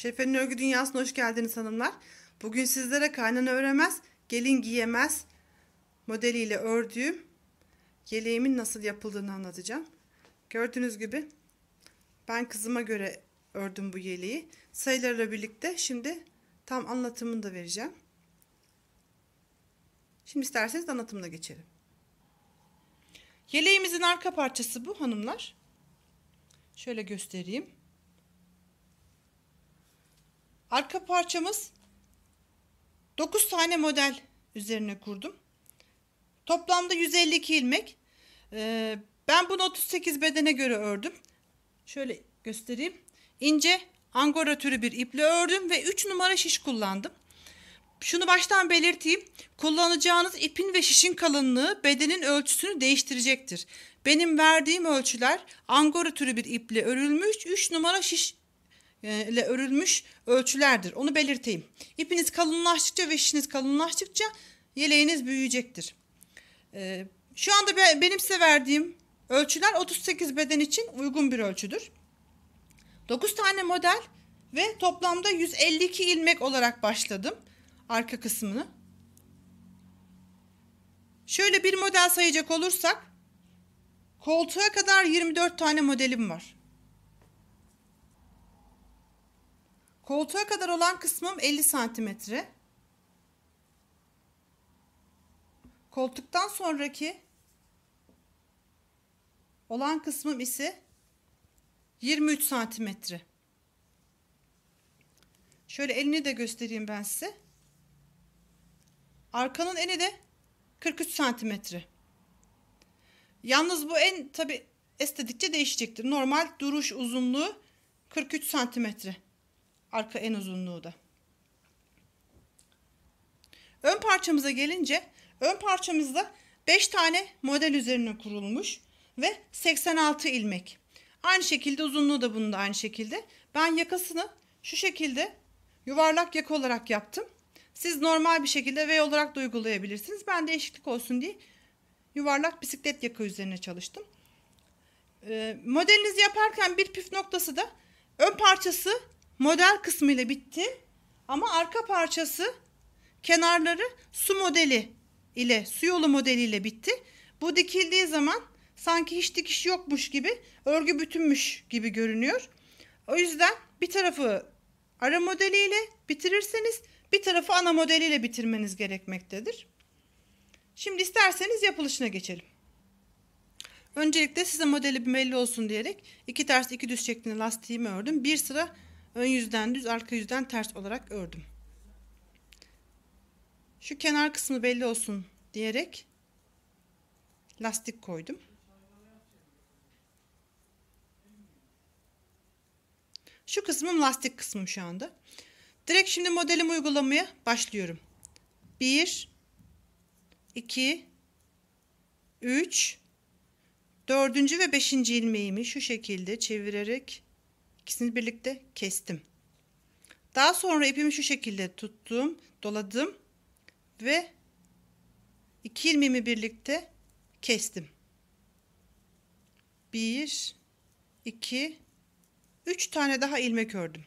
Şefe'nin örgü dünyasına hoş geldiniz hanımlar. Bugün sizlere kaynana öremez, gelin giyemez modeliyle ördüğüm yeleğimin nasıl yapıldığını anlatacağım. Gördüğünüz gibi ben kızıma göre ördüm bu yeleği. Sayılarla birlikte şimdi tam anlatımını da vereceğim. Şimdi isterseniz anlatımına geçelim. Yeleğimizin arka parçası bu hanımlar. Şöyle göstereyim. Arka parçamız 9 tane model üzerine kurdum. Toplamda 152 ilmek. Ee, ben bunu 38 bedene göre ördüm. Şöyle göstereyim. İnce angora türü bir iple ördüm ve 3 numara şiş kullandım. Şunu baştan belirteyim. Kullanacağınız ipin ve şişin kalınlığı bedenin ölçüsünü değiştirecektir. Benim verdiğim ölçüler angora türü bir iple örülmüş 3 numara şiş e, ile örülmüş ölçülerdir. Onu belirteyim. İpiniz kalınlaştıkça ve şişiniz kalınlaştıkça yeleğiniz büyüyecektir. E, şu anda benim size verdiğim ölçüler 38 beden için uygun bir ölçüdür. 9 tane model ve toplamda 152 ilmek olarak başladım arka kısmını. Şöyle bir model sayacak olursak koltuğa kadar 24 tane modelim var. Koltuğa kadar olan kısmım 50 santimetre. Koltuktan sonraki olan kısmım ise 23 santimetre. Şöyle elini de göstereyim ben size. Arkanın eni de 43 santimetre. Yalnız bu en tabi estetikçe değişecektir. Normal duruş uzunluğu 43 santimetre. Arka en uzunluğu da. Ön parçamıza gelince ön parçamızda 5 tane model üzerine kurulmuş ve 86 ilmek. Aynı şekilde uzunluğu da bunun da aynı şekilde. Ben yakasını şu şekilde yuvarlak yaka olarak yaptım. Siz normal bir şekilde V olarak da uygulayabilirsiniz. Ben değişiklik olsun diye yuvarlak bisiklet yaka üzerine çalıştım. Ee, modelinizi yaparken bir püf noktası da ön parçası model kısmı ile bitti. Ama arka parçası kenarları su modeli ile su yolu modeliyle bitti. Bu dikildiği zaman sanki hiç dikiş yokmuş gibi örgü bütünmüş gibi görünüyor. O yüzden bir tarafı ara modeliyle bitirirseniz bir tarafı ana modeliyle bitirmeniz gerekmektedir. Şimdi isterseniz yapılışına geçelim. Öncelikle size modeli belli olsun diyerek iki ters iki düz şeklinde lastiğimi ördüm. Bir sıra ön yüzden düz arka yüzden ters olarak ördüm. Şu kenar kısmı belli olsun diyerek lastik koydum. Şu kısmım lastik kısmım şu anda. Direkt şimdi modelimi uygulamaya başlıyorum. 1 2 3 4. ve 5. ilmeğimi şu şekilde çevirerek ikisini birlikte kestim. Daha sonra ipimi şu şekilde tuttum, doladım ve iki ilmeğimi birlikte kestim. 1 2 3 tane daha ilmek ördüm.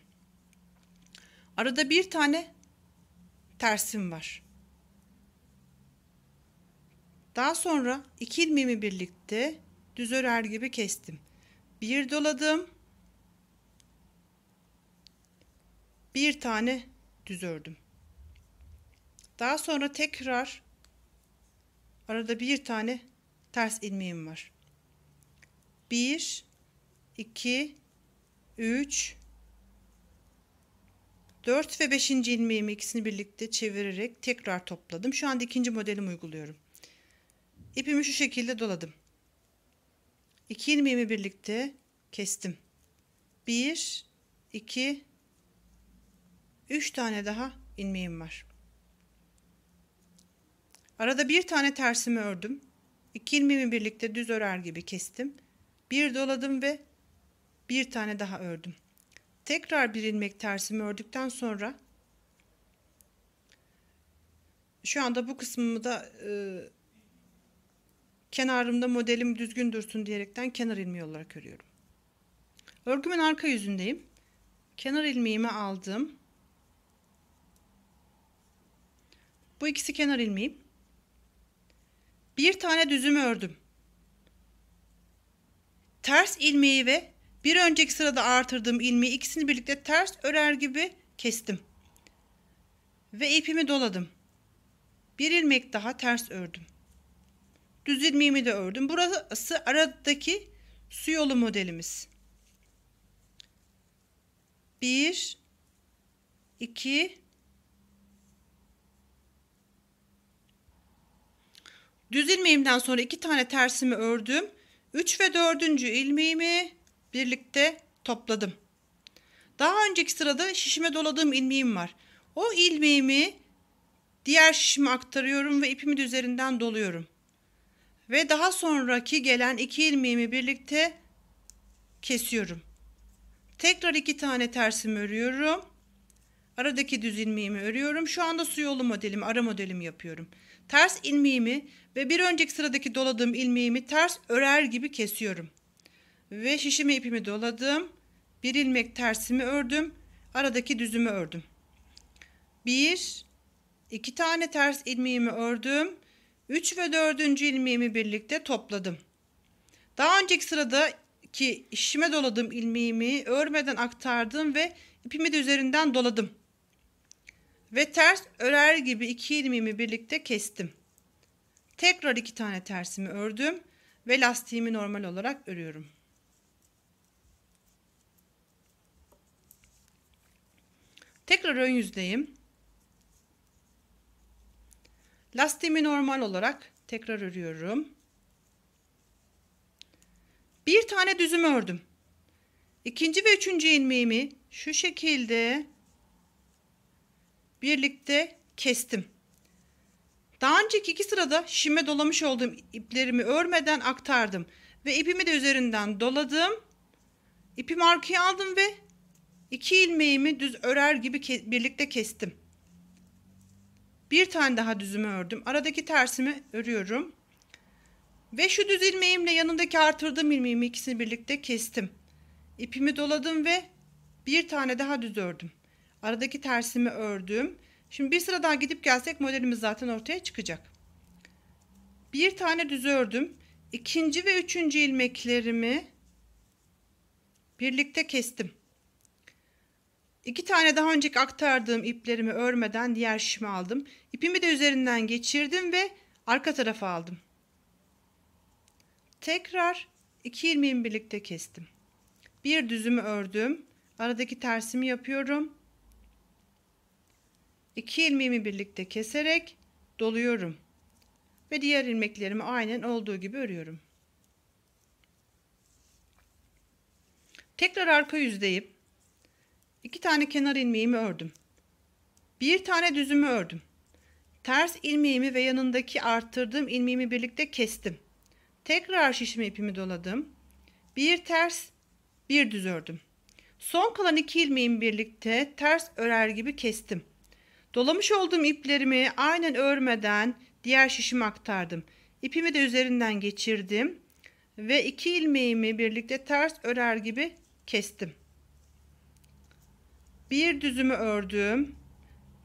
Arada bir tane tersim var. Daha sonra iki ilmeğimi birlikte düz örer gibi kestim. Bir doladım. Bir tane düz ördüm. Daha sonra tekrar arada bir tane ters ilmeğim var. 1 2 3 4 ve 5. ilmeğimi ikisini birlikte çevirerek tekrar topladım. Şu anda ikinci modelimi uyguluyorum. İpimi şu şekilde doladım. 2 ilmeğimi birlikte kestim. 1 2 3 tane daha ilmeğim var. Arada bir tane tersimi ördüm. 2 ilmeğimi birlikte düz örer gibi kestim. Bir doladım ve bir tane daha ördüm. Tekrar bir ilmek tersimi ördükten sonra şu anda bu kısmımı da e, kenarımda modelim düzgün dursun diyerekten kenar ilmeği olarak örüyorum. Örgümün arka yüzündeyim. Kenar ilmeğimi aldım. Bu ikisi kenar ilmeğim. Bir tane düzümü ördüm. Ters ilmeği ve bir önceki sırada artırdığım ilmeği ikisini birlikte ters örer gibi kestim. Ve ipimi doladım. Bir ilmek daha ters ördüm. Düz ilmeğimi de ördüm. Burası aradaki su yolu modelimiz. 1 2 Düz ilmeğimden sonra iki tane tersimi ördüm. 3 ve 4. ilmeğimi birlikte topladım. Daha önceki sırada şişime doladığım ilmeğim var. O ilmeğimi diğer şişime aktarıyorum ve ipimi de üzerinden doluyorum. Ve daha sonraki gelen iki ilmeğimi birlikte kesiyorum. Tekrar iki tane tersimi örüyorum. Aradaki düz ilmeğimi örüyorum. Şu anda su yolu modelimi, ara modelimi yapıyorum. Ters ilmeğimi ve bir önceki sıradaki doladığım ilmeğimi ters örer gibi kesiyorum. Ve şişime ipimi doladım. Bir ilmek tersimi ördüm. Aradaki düzümü ördüm. Bir, iki tane ters ilmeğimi ördüm. Üç ve dördüncü ilmeğimi birlikte topladım. Daha önceki sıradaki şişime doladığım ilmeğimi örmeden aktardım ve ipimi de üzerinden doladım. Ve ters örer gibi iki ilmeğimi birlikte kestim. Tekrar iki tane tersimi ördüm ve lastiğimi normal olarak örüyorum. Tekrar ön yüzdeyim. Lastiğimi normal olarak tekrar örüyorum. Bir tane düzümü ördüm. İkinci ve üçüncü ilmeğimi şu şekilde birlikte kestim. Daha önceki iki sırada şişime dolamış olduğum iplerimi örmeden aktardım. Ve ipimi de üzerinden doladım. İpimi arkaya aldım ve iki ilmeğimi düz örer gibi ke birlikte kestim. Bir tane daha düzümü ördüm. Aradaki tersimi örüyorum. Ve şu düz ilmeğimle yanındaki artırdığım ilmeğimi ikisini birlikte kestim. İpimi doladım ve bir tane daha düz ördüm. Aradaki tersimi ördüm. Şimdi bir sıra daha gidip gelsek modelimiz zaten ortaya çıkacak. Bir tane düz ördüm. İkinci ve üçüncü ilmeklerimi birlikte kestim. İki tane daha önceki aktardığım iplerimi örmeden diğer şişime aldım. İpimi de üzerinden geçirdim ve arka tarafa aldım. Tekrar iki ilmeğimi birlikte kestim. Bir düzümü ördüm. Aradaki tersimi yapıyorum. İki ilmeğimi birlikte keserek doluyorum. Ve diğer ilmeklerimi aynen olduğu gibi örüyorum. Tekrar arka yüzdeyim. İki tane kenar ilmeğimi ördüm. Bir tane düzümü ördüm. Ters ilmeğimi ve yanındaki arttırdığım ilmeğimi birlikte kestim. Tekrar şişme ipimi doladım. Bir ters, bir düz ördüm. Son kalan iki ilmeğimi birlikte ters örer gibi kestim. Dolamış olduğum iplerimi aynen örmeden diğer şişime aktardım. İpimi de üzerinden geçirdim ve iki ilmeğimi birlikte ters örer gibi kestim. Bir düzümü ördüm.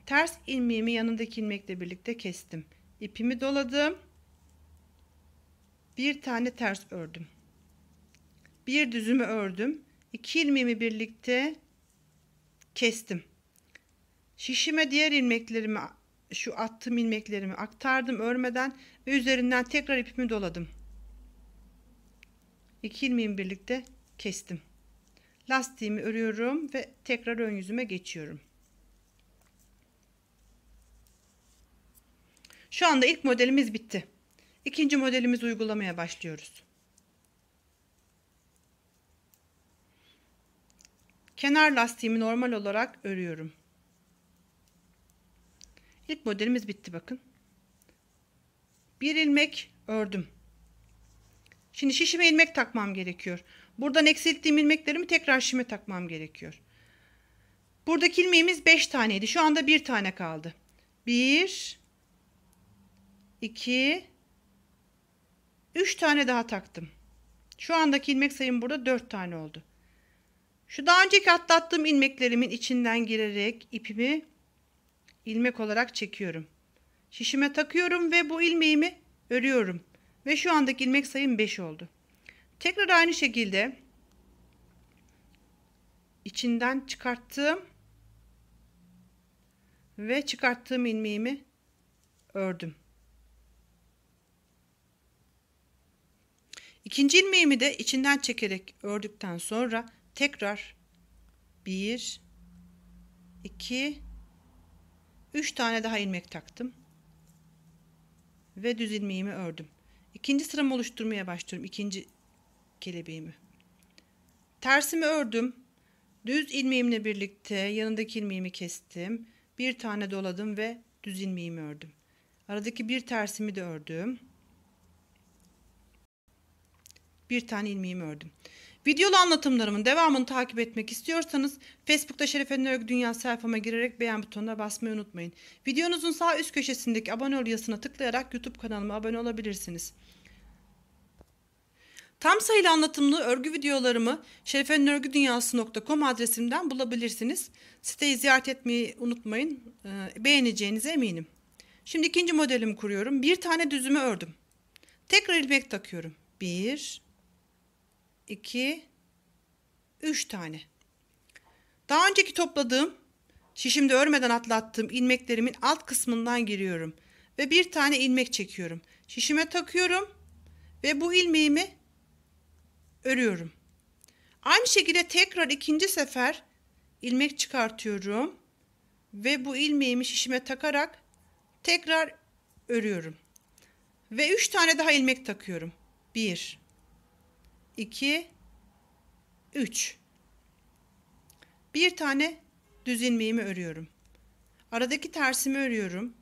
Ters ilmeğimi yanındaki ilmekle birlikte kestim. İpimi doladım. Bir tane ters ördüm. Bir düzümü ördüm. İki ilmeğimi birlikte kestim. Şişime diğer ilmeklerimi şu attığım ilmeklerimi aktardım örmeden ve üzerinden tekrar ipimi doladım. İki ilmeğimi birlikte kestim. Lastiğimi örüyorum ve tekrar ön yüzüme geçiyorum. Şu anda ilk modelimiz bitti. İkinci modelimizi uygulamaya başlıyoruz. Kenar lastiğimi normal olarak örüyorum. İlk modelimiz bitti bakın. Bir ilmek ördüm. Şimdi şişime ilmek takmam gerekiyor. Buradan eksilttiğim ilmeklerimi tekrar şişime takmam gerekiyor. Buradaki ilmeğimiz 5 taneydi. Şu anda bir tane kaldı. 1 2 3 tane daha taktım. Şu andaki ilmek sayım burada 4 tane oldu. Şu daha önceki atlattığım ilmeklerimin içinden girerek ipimi ilmek olarak çekiyorum. Şişime takıyorum ve bu ilmeğimi örüyorum. Ve şu andaki ilmek sayım 5 oldu. Tekrar aynı şekilde içinden çıkarttığım ve çıkarttığım ilmeğimi ördüm. İkinci ilmeğimi de içinden çekerek ördükten sonra tekrar 1 2 3 tane daha ilmek taktım ve düz ilmeğimi ördüm. İkinci sıramı oluşturmaya başlıyorum. ikinci kelebeğimi. Tersimi ördüm. Düz ilmeğimle birlikte yanındaki ilmeğimi kestim. Bir tane doladım ve düz ilmeğimi ördüm. Aradaki bir tersimi de ördüm. Bir tane ilmeğimi ördüm. Videolu anlatımlarımın devamını takip etmek istiyorsanız Facebook'ta Şerefe'nin Örgü Dünya sayfama girerek beğen butonuna basmayı unutmayın. Videonuzun sağ üst köşesindeki abone ol yazısına tıklayarak YouTube kanalıma abone olabilirsiniz. Tam sayılı anlatımlı örgü videolarımı şerefenörgüdünyası.com adresimden bulabilirsiniz. Siteyi ziyaret etmeyi unutmayın. Ee, beğeneceğinize eminim. Şimdi ikinci modelimi kuruyorum. Bir tane düzümü ördüm. Tekrar ilmek takıyorum. Bir, 2 3 tane. Daha önceki topladığım şişimde örmeden atlattığım ilmeklerimin alt kısmından giriyorum ve bir tane ilmek çekiyorum. Şişime takıyorum ve bu ilmeğimi örüyorum. Aynı şekilde tekrar ikinci sefer ilmek çıkartıyorum ve bu ilmeğimi şişime takarak tekrar örüyorum. Ve 3 tane daha ilmek takıyorum. 1 2 3 bir tane düz ilmeğimi örüyorum. Aradaki tersimi örüyorum.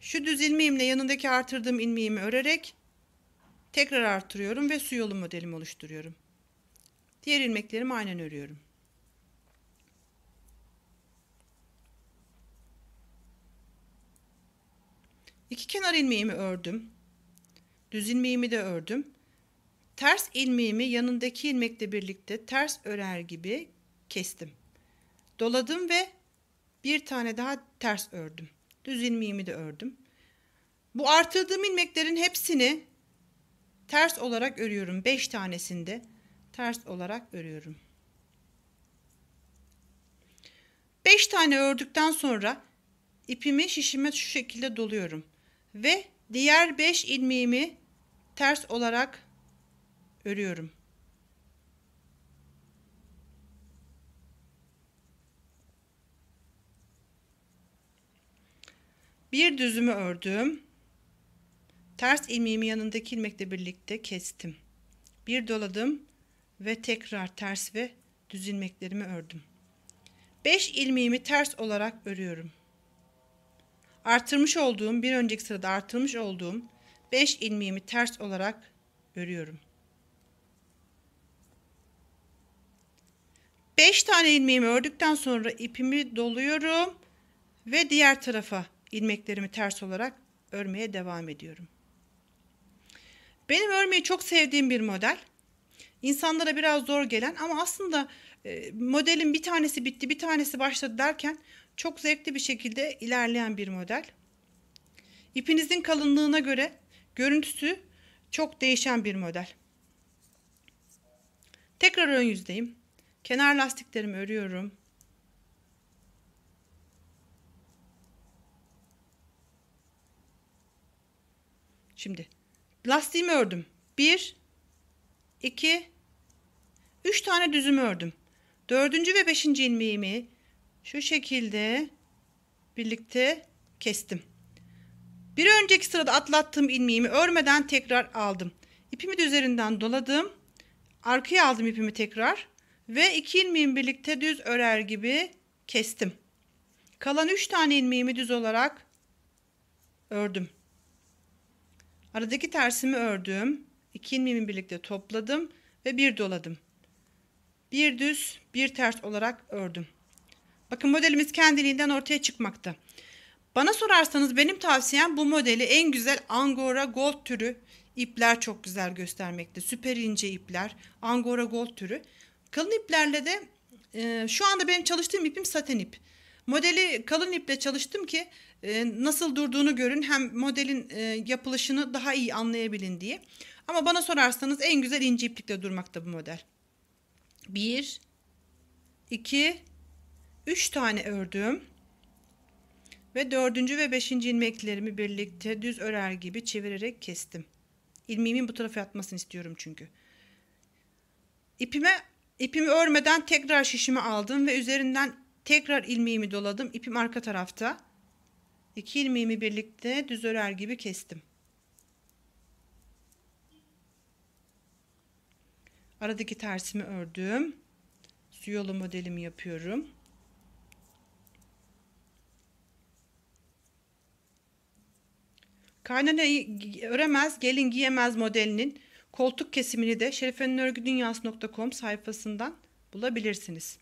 Şu düz ilmeğimle yanındaki artırdığım ilmeğimi örerek tekrar artırıyorum ve su yolu modelimi oluşturuyorum. Diğer ilmeklerimi aynen örüyorum. İki kenar ilmeğimi ördüm. Düz ilmeğimi de ördüm. Ters ilmeğimi yanındaki ilmekle birlikte ters örer gibi kestim. Doladım ve bir tane daha ters ördüm. Düz ilmeğimi de ördüm. Bu artırdığım ilmeklerin hepsini ters olarak örüyorum. 5 tanesinde ters olarak örüyorum. 5 tane ördükten sonra ipimi şişime şu şekilde doluyorum ve diğer 5 ilmeğimi ters olarak örüyorum. Bir düzümü ördüm. Ters ilmeğimi yanındaki ilmekle birlikte kestim. Bir doladım ve tekrar ters ve düz ilmeklerimi ördüm. 5 ilmeğimi ters olarak örüyorum. Artırmış olduğum bir önceki sırada artırmış olduğum 5 ilmeğimi ters olarak örüyorum. 5 tane ilmeğimi ördükten sonra ipimi doluyorum ve diğer tarafa ilmeklerimi ters olarak örmeye devam ediyorum. Benim örmeyi çok sevdiğim bir model. İnsanlara biraz zor gelen ama aslında e, modelin bir tanesi bitti bir tanesi başladı derken çok zevkli bir şekilde ilerleyen bir model. İpinizin kalınlığına göre görüntüsü çok değişen bir model. Tekrar ön yüzdeyim. Kenar lastiklerimi örüyorum. Şimdi lastiğimi ördüm. 1 2 3 tane düzümü ördüm. Dördüncü ve beşinci ilmeğimi şu şekilde birlikte kestim. Bir önceki sırada atlattığım ilmeğimi örmeden tekrar aldım. İpimi de üzerinden doladım. Arkaya aldım ipimi tekrar. Ve iki ilmeğimi birlikte düz örer gibi kestim. Kalan üç tane ilmeğimi düz olarak ördüm. Aradaki tersimi ördüm. İki ilmeğimi birlikte topladım ve bir doladım. Bir düz, bir ters olarak ördüm. Bakın modelimiz kendiliğinden ortaya çıkmakta. Bana sorarsanız benim tavsiyem bu modeli en güzel Angora Gold türü ipler çok güzel göstermekte. Süper ince ipler, Angora Gold türü. Kalın iplerle de e, şu anda benim çalıştığım ipim saten ip. Modeli kalın iple çalıştım ki e, nasıl durduğunu görün hem modelin e, yapılışını daha iyi anlayabilin diye. Ama bana sorarsanız en güzel ince iplikle durmakta bu model. 1 2 3 tane ördüm. Ve dördüncü ve beşinci ilmeklerimi birlikte düz örer gibi çevirerek kestim. İlmeğimin bu tarafa yatmasını istiyorum çünkü. İpime ipimi örmeden tekrar şişimi aldım ve üzerinden tekrar ilmeğimi doladım. İpim arka tarafta. İki ilmeğimi birlikte düz örer gibi kestim. Aradaki tersimi ördüm. Su yolu modelimi yapıyorum. Kaynana öremez, gelin giyemez modelinin koltuk kesimini de şerifenörgüdünyası.com sayfasından bulabilirsiniz.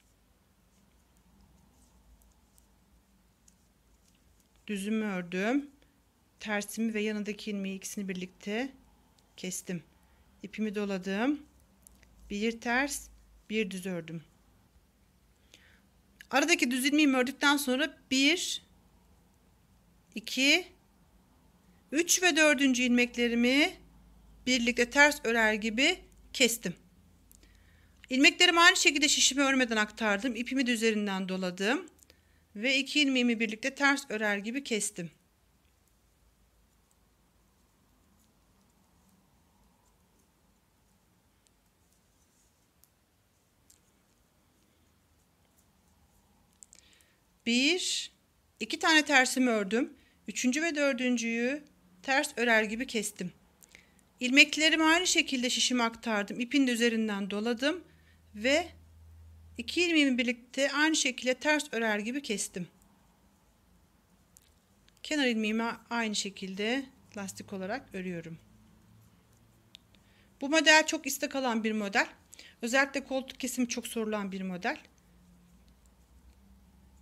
Düzümü ördüm. Tersimi ve yanındaki ilmeği ikisini birlikte kestim. İpimi doladım. Bir ters, bir düz ördüm. Aradaki düz ilmeğimi ördükten sonra 1 2 3 ve 4. ilmeklerimi birlikte ters örer gibi kestim. İlmeklerimi aynı şekilde şişimi örmeden aktardım. İpimi de üzerinden doladım. Ve iki ilmeğimi birlikte ters örer gibi kestim. Bir, iki tane tersimi ördüm. Üçüncü ve dördüncüyü ters örer gibi kestim. İlmeklerimi aynı şekilde şişime aktardım. İpin de üzerinden doladım ve iki ilmeğimi birlikte aynı şekilde ters örer gibi kestim. Kenar ilmeğimi aynı şekilde lastik olarak örüyorum. Bu model çok istek alan bir model. Özellikle koltuk kesimi çok sorulan bir model.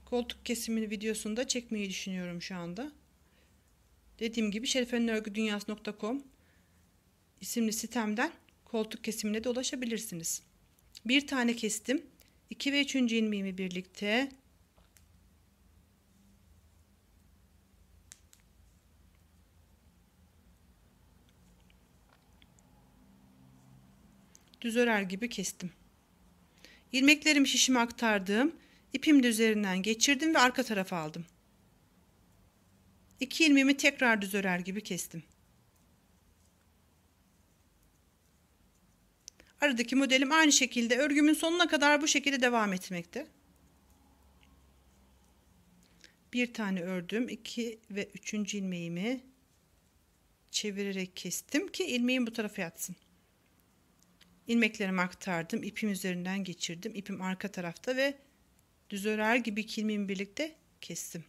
Koltuk kesimini videosunda çekmeyi düşünüyorum şu anda. Dediğim gibi şerifenörgüdünyası.com isimli sitemden koltuk kesimine de ulaşabilirsiniz. Bir tane kestim. 2 ve 3. ilmeğimi birlikte düz örer gibi kestim. İlmeklerimi şişime aktardım. İpimi de üzerinden geçirdim ve arka tarafa aldım. İki ilmeğimi tekrar düz örer gibi kestim. Aradaki modelim aynı şekilde örgümün sonuna kadar bu şekilde devam etmekte. Bir tane ördüm. iki ve üçüncü ilmeğimi çevirerek kestim ki ilmeğim bu tarafa yatsın. İlmeklerimi aktardım. ipim üzerinden geçirdim. İpim arka tarafta ve düz örer gibi ilmeğimi birlikte kestim.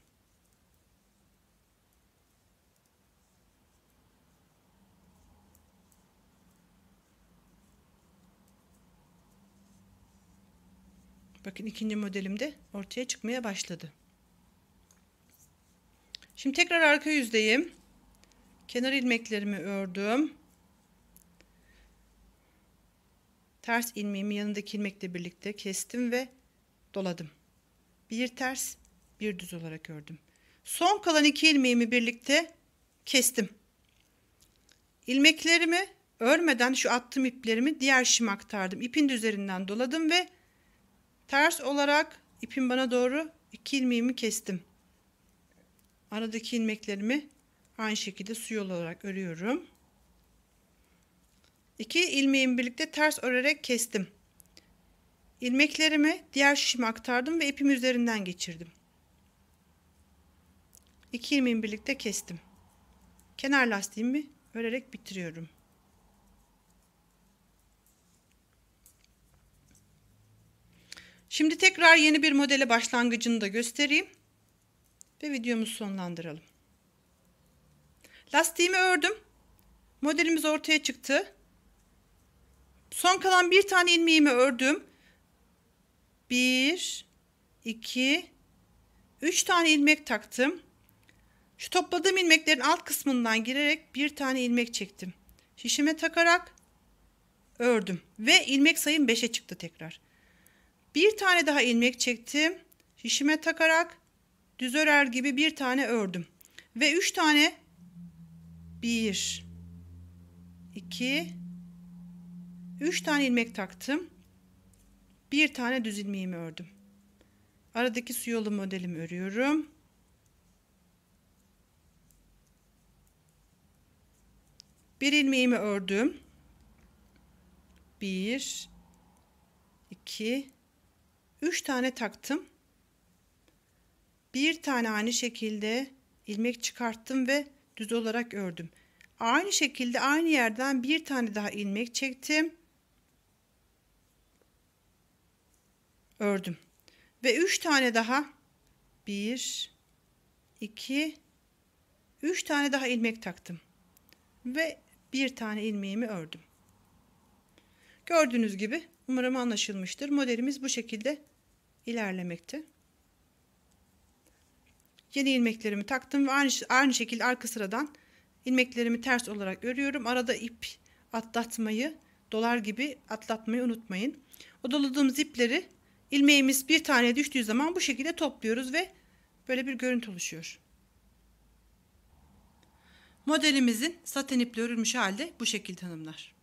Bakın ikinci modelim de ortaya çıkmaya başladı. Şimdi tekrar arka yüzdeyim. Kenar ilmeklerimi ördüm. Ters ilmeğimi yanındaki ilmekle birlikte kestim ve doladım. Bir ters, bir düz olarak ördüm. Son kalan iki ilmeğimi birlikte kestim. İlmeklerimi örmeden şu attığım iplerimi diğer şişime aktardım. İpin üzerinden doladım ve Ters olarak ipin bana doğru iki ilmeğimi kestim. Aradaki ilmeklerimi aynı şekilde su olarak örüyorum. İki ilmeğimi birlikte ters örerek kestim. İlmeklerimi diğer şişime aktardım ve ipim üzerinden geçirdim. İki ilmeğimi birlikte kestim. Kenar lastiğimi örerek bitiriyorum. Şimdi tekrar yeni bir modele başlangıcını da göstereyim. Ve videomuzu sonlandıralım. Lastiğimi ördüm. Modelimiz ortaya çıktı. Son kalan bir tane ilmeğimi ördüm. Bir, iki, üç tane ilmek taktım. Şu topladığım ilmeklerin alt kısmından girerek bir tane ilmek çektim. Şişime takarak ördüm ve ilmek sayım 5'e çıktı tekrar. Bir tane daha ilmek çektim. Şişime takarak düz örer gibi bir tane ördüm. Ve üç tane bir, iki, üç tane ilmek taktım. Bir tane düz ilmeğimi ördüm. Aradaki su yolu modelimi örüyorum. Bir ilmeğimi ördüm. Bir, iki, üç tane taktım. Bir tane aynı şekilde ilmek çıkarttım ve düz olarak ördüm. Aynı şekilde aynı yerden bir tane daha ilmek çektim. Ördüm. Ve üç tane daha bir, iki, üç tane daha ilmek taktım. Ve bir tane ilmeğimi ördüm. Gördüğünüz gibi umarım anlaşılmıştır. Modelimiz bu şekilde ilerlemekte. Yeni ilmeklerimi taktım ve aynı, aynı şekilde arka sıradan ilmeklerimi ters olarak örüyorum. Arada ip atlatmayı, dolar gibi atlatmayı unutmayın. O doladığımız ipleri ilmeğimiz bir tane düştüğü zaman bu şekilde topluyoruz ve böyle bir görüntü oluşuyor. Modelimizin saten iple örülmüş halde bu şekilde hanımlar.